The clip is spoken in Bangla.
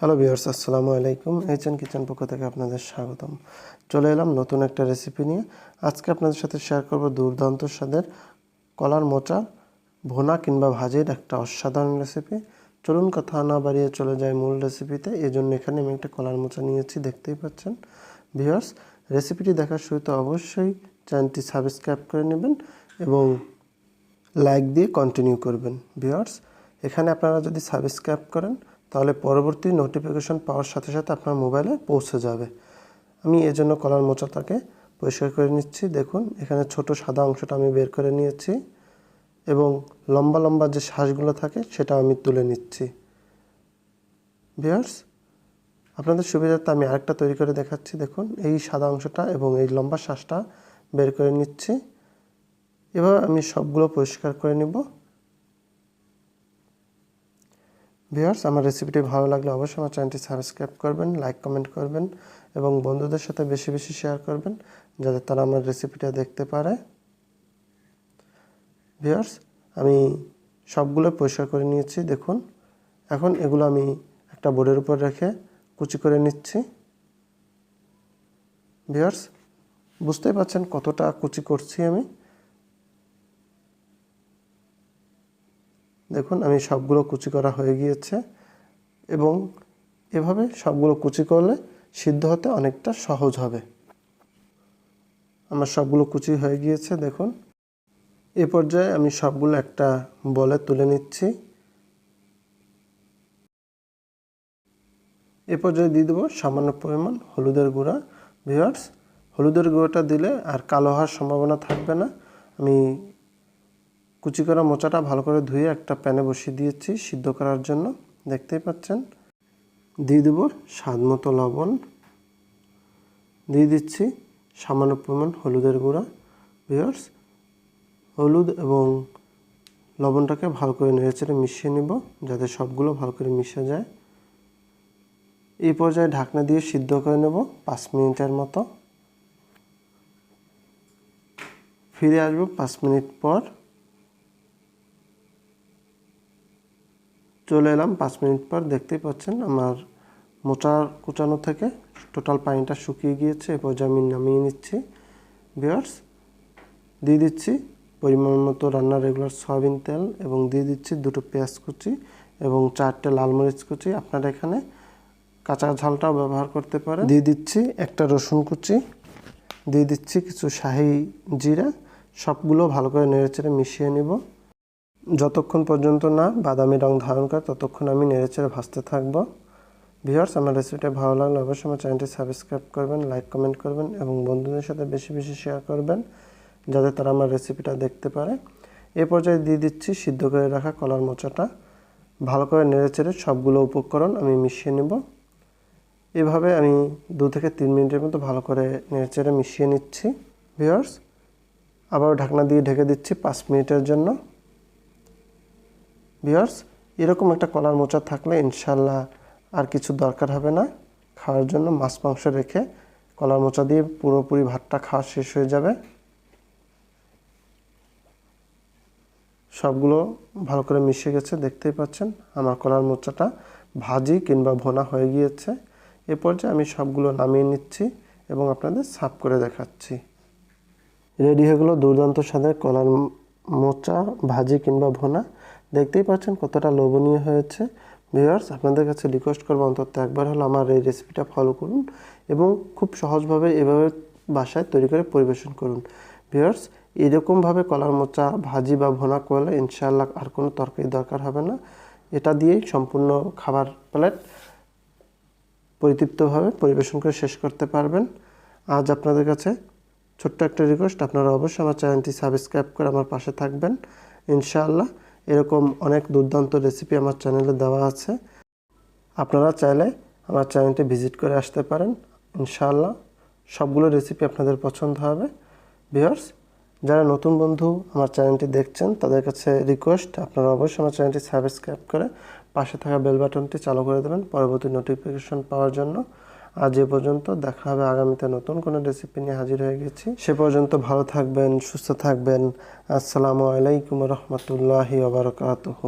হ্যালো ভিউয়ার্স আসসালামু আলাইকুম এইচএন কিচেন পক্ষ থেকে আপনাদের স্বাগতম। চলে এলাম নতুন একটা রেসিপি নিয়ে। আজকে আপনাদের সাথে শেয়ার করব দুর্দান্ত স্বাদের কলার মোচা, ভোনা কিংবা ভাজির একটা অসাধারণ রেসিপি চলুন কথা না বাড়িয়ে চলে যায় মূল রেসিপিতে এই জন্য এখানে আমি একটা কলার মোচা নিয়েছি, দেখতেই পাচ্ছেন। ভিউয়ার্স রেসিপিটি দেখার শুরুতে অবশ্যই চ্যানেলটি সাবস্ক্রাইব করে নেবেন এবং লাইক দিয়ে কন্টিনিউ করবেন। ভিউয়ার্স এখানে আপনারা যদি সাবস্ক্রাইব করেন তাহলে পরবর্তী নোটিফিকেশন পাওয়ার সাথে সাথে আপনার মোবাইলে পৌঁছে যাবে। আমি এজন্য কলার মোচাটাকে পরিষ্কার করে নিচ্ছি। দেখুন, এখানে ছোট সাদা অংশটা আমি বের করে নিয়েছি এবং লম্বা লম্বা যে শ্বাসগুলো থাকে সেটা আমি তুলে নিচ্ছি। ভিউয়ার্স আপনাদের সুবিধার্থে আমি আরেকটা তৈরি করে দেখাচ্ছি। দেখুন, এই সাদা অংশটা এবং এই লম্বা শ্বাসটা বের করে নিচ্ছি। এবার আমি সবগুলো পরিষ্কার করে নিব। ভিউয়ার্স, আমার রেসিপিটি ভালো লাগলে অবশ্যই আমার চ্যানেলটি সাবস্ক্রাইব করবেন, লাইক, কমেন্ট করবেন এবং বন্ধুদের সাথে বেশি বেশি শেয়ার করবেন যাতে তারা আমার রেসিপিটা দেখতে পারে। ভিউয়ার্স, আমি সবগুলো পরিষ্কার করে নিয়েছি, দেখুন। এখন এগুলো আমি একটা বোর্ডের উপর রেখে কুচি করে নিচ্ছি। ভিউয়ার্স, বুঝতেই পারছেন কতটা কুচি করছি আমি। দেখুন, আমি সবগুলো কুচি করা হয়ে গিয়েছে এবং এভাবে সবগুলো কুচি করলে সিদ্ধ হতে অনেকটা সহজ হবে। আমার সবগুলো কুচি হয়ে গিয়েছে, দেখুন। এ পর্যায়ে আমি সবগুলো একটা বলে তুলে নিচ্ছি। এ পর্যায়ে দিয়ে দেবো সামান্য পরিমাণ হলুদের গুঁড়া। ভিওয়ার্স হলুদের গুঁড়োটা দিলে আর কালো হওয়ার সম্ভাবনা থাকবে না। আমি কুচি করা মোচাটা ভালো করে ধুয়ে একটা প্যানে বসিয়ে দিয়েছি সিদ্ধ করার জন্য। দেখতেই পাচ্ছেন? দিয়ে দেবো স্বাদ মতো লবণ। দিয়ে দিচ্ছি সামান্য পরিমাণ হলুদের গুঁড়া। ভিওর্স হলুদ এবং লবণটাকে ভালো করে নেড়েচেড়ে মিশিয়ে নিব যাতে সবগুলো ভালো করে মিশে যায়। এই পর্যায়ে ঢাকনা দিয়ে সিদ্ধ করে নেব পাঁচ মিনিটের মতো। ফিরে আসব পাঁচ মিনিট পর। চলে এলাম পাঁচ মিনিট পর। দেখতেই পাচ্ছেন আমার মোচার কুচানো থেকে টোটাল পানিটা শুকিয়ে গিয়েছে এ পর্যায়ে আমি নামিয়ে নিচ্ছি। বিয়ার্স দিয়ে দিচ্ছি পরিমাণ মতো রান্নার রেগুলার সয়াবিন তেল এবং দিয়ে দিচ্ছি দুটো পেঁয়াজ কুচি এবং চারটে লাল মরিচ কুচি। আপনারা এখানে কাঁচা ঝালটাও ব্যবহার করতে পারেন। দিয়ে দিচ্ছি একটা রসুন কুচি, দিয়ে দিচ্ছি কিছু শাহি জিরা, সবগুলো ভালো করে নেড়ে নেড়েচেড়ে মিশিয়ে নিব। যতক্ষণ পর্যন্ত না বাদামি রং ধারণ করে ততক্ষণ আমি নেড়েচেড়ে ভাজতে থাকব। ভিউয়ার্স, আমার রেসিপিটা ভালো লাগলে অবশ্যই আমার চ্যানেলটি সাবস্ক্রাইব করবেন, লাইক, কমেন্ট করবেন এবং বন্ধুদের সাথে বেশি বেশি শেয়ার করবেন যাতে তারা আমার রেসিপিটা দেখতে পারে। এ পর্যায়ে দিয়ে দিচ্ছি সিদ্ধ করে রাখা কলার মোচাটা। ভালো করে নেড়েচেড়ে সবগুলো উপকরণ আমি মিশিয়ে নেব। এভাবে আমি দু থেকে তিন মিনিটের মতো ভালো করে নেড়েচেড়ে মিশিয়ে নিচ্ছি। ভিওর্স আবার ঢাকনা দিয়ে ঢেকে দিচ্ছি পাঁচ মিনিটের জন্য। ভিওর্স এরকম একটা কলার মোচা থাকলে ইনশাল্লাহ আর কিছু দরকার হবে না। খাওয়ার জন্য মাছ, মাংস রেখে কলার মোচা দিয়ে পুরোপুরি ভাতটা খাওয়া শেষ হয়ে যাবে। সবগুলো ভালো করে মিশে গেছে, দেখতেই পাচ্ছেন। আমার কলার মোচাটা ভাজি কিংবা ভোনা হয়ে গিয়েছে। এ পর্যায়ে আমি সবগুলো নামিয়ে নিচ্ছি এবং আপনাদের সাফ করে দেখাচ্ছি। রেডি হয়ে গেলো দুর্দান্ত স্বাদের কলার মোচা, ভাজি কিংবা ভোনা। দেখতেই পাচ্ছেন কতটা লোভনীয় হয়েছে। ভিউয়ার্স, আপনাদের কাছে রিকোয়েস্ট করব অন্তত একবার হলো আমার এই রেসিপিটা ফলো করুন এবং খুব সহজভাবে এভাবে বাসায় তৈরি করে পরিবেশন করুন। ভিউয়ার্স, এরকমভাবে কলার মোচা, ভাজি বা ভোনা করলে ইনশাআল্লাহ আর কোনো তরকারি দরকার হবে না। এটা দিয়েই সম্পূর্ণ খাবার প্লেট পরিতৃপ্তভাবে পরিবেশন করে শেষ করতে পারবেন। আজ আপনাদের কাছে ছোট্ট একটা রিকোয়েস্ট আপনারা অবশ্যই আমার চ্যানেলটি সাবস্ক্রাইব করে আমার পাশে থাকবেন। ইনশাআল্লাহ এরকম অনেক দুর্দান্ত রেসিপি আমার চ্যানেলে দেওয়া আছে। আপনারা চাইলে আমার চ্যানেলটি ভিজিট করে আসতে পারেন, ইনশাআল্লাহ। সবগুলো রেসিপি আপনাদের পছন্দ হবে। ভিউয়ার্স যারা নতুন বন্ধু আমার চ্যানেলটি দেখছেন, তাদের কাছে রিকোয়েস্ট আপনারা অবশ্যই আমার চ্যানেলটি সাবস্ক্রাইব করে পাশে থাকা বেল বাটনটি চালু করে দেবেন, পরবর্তী নোটিফিকেশন পাওয়ার জন্য। আজ এ পর্যন্ত, দেখা হবে আগামীতে নতুন কোনো রেসিপি নিয়ে হাজির হয়ে গেছি। সে পর্যন্ত ভালো থাকবেন, সুস্থ থাকবেন। আসসালামু আলাইকুম রহমতুল্লাহি ওবরকাতহ